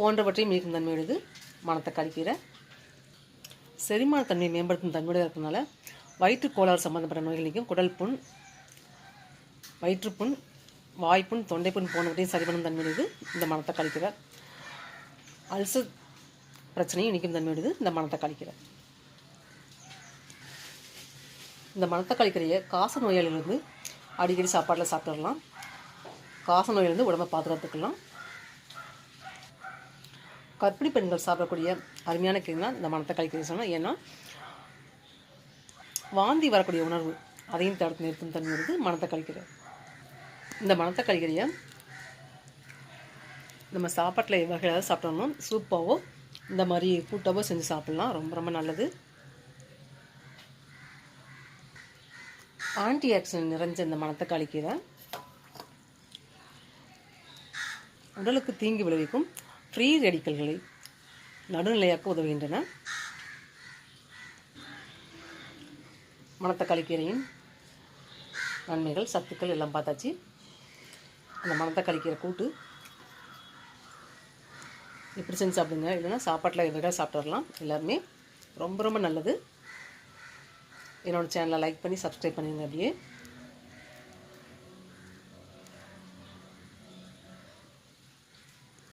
போன்றவற்றையும் நீக்கும் தன்மையுடையது மணத்தக்காளி கீரை செரிமான தன்மையை மேம்படுத்தும் தன்மையுடைய இருக்கிறதுனால வயிற்றுக் கோளாறு சம்பந்தப்பட்ட நோய்களையும் குடல் புண் வயிற்றுப்புண் வாய்ப்புண் தொண்டைப்புண் போன்றவற்றையும் சரி பண்ணும் தன்மையுடையது இந்த மணத்தக்காளி கீரை அல்சர் பிரச்சனையும் நீக்கும் தன்மையுடையது இந்த மணத்தக்காளி கீரை இந்த மணத்தக்காளி கீரையை காச நோயாளிலிருந்து அடிக்கடி சாப்பாட்டில் சாப்பிட்டுடலாம். காச நோயிலிருந்து உடம்பை பாதுகாத்துக்கலாம். கர்ப்பிணி பெண்கள் சாப்பிடக்கூடிய அருமையான கீரைனா இந்த மணத்தக்காளி கீரை சொன்னால் ஏன்னா வாந்தி வரக்கூடிய உணர்வு அதையும் தடுத்து நிறுத்தும் தன்மை வருது மணத்தக்காளி கீரை இந்த மணத்தக்காளி கீரையை நம்ம சாப்பாட்டில் வகையாக சாப்பிட்டோம்னா சூப்பாவோ இந்த மாதிரி கூட்டாவோ செஞ்சு சாப்பிட்லாம். ரொம்ப ரொம்ப நல்லது. ஆன்டி ஆக்சிடென்ட் நிறைஞ்ச இந்த மணத்தக்காளி கீரை உடலுக்கு தீங்கு விளைவிக்கும். ஃப்ரீ ரெடிக்கல்களை நடுநிலையாக்க உதவுகின்றன. மணத்தக்காளி கீரையின் நன்மைகள் சத்துக்கள் எல்லாம் பார்த்தாச்சு. அந்த மணத்தக்காளி கீரை கூட்டு. இப்படி செஞ்சு சாப்பிடுங்க? இல்லைன்னா சாப்பாட்டில் எதாவது சாப்பிட்டு எல்லாருமே ரொம்ப ரொம்ப நல்லது. என்னோடய சேனலை லைக் பண்ணி சப்ஸ்கிரைப் பண்ணிடுங்க அப்படியே.